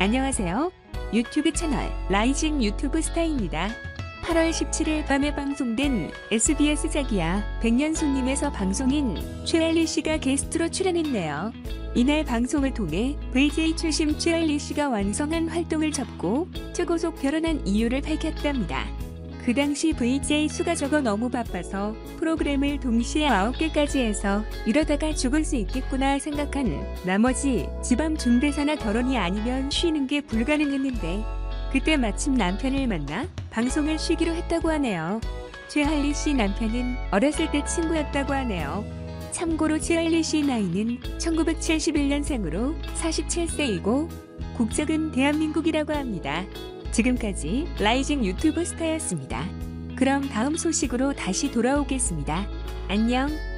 안녕하세요. 유튜브 채널 라이징 유튜브 스타입니다. 8월 17일 밤에 방송된 SBS 자기야 100년 손님에서 방송인 최알리 씨가 게스트로 출연했네요. 이날 방송을 통해 VJ 출신 최알리 씨가 완성한 활동을 접고 최고속 결혼한 이유를 밝혔답니다. 그 당시 VJ 수가 적어 너무 바빠서 프로그램을 동시에 9개까지 해서 이러다가 죽을 수 있겠구나 생각한 나머지 집안 중대사나 결혼이 아니면 쉬는 게 불가능했는데 그때 마침 남편을 만나 방송을 쉬기로 했다고 하네요. 최할리 씨 남편은 어렸을 때 친구였다고 하네요. 참고로 최할리 씨 나이는 1971년생으로 47세이고 국적은 대한민국이라고 합니다. 지금까지 라이징 유튜브 스타였습니다. 그럼 다음 소식으로 다시 돌아오겠습니다. 안녕.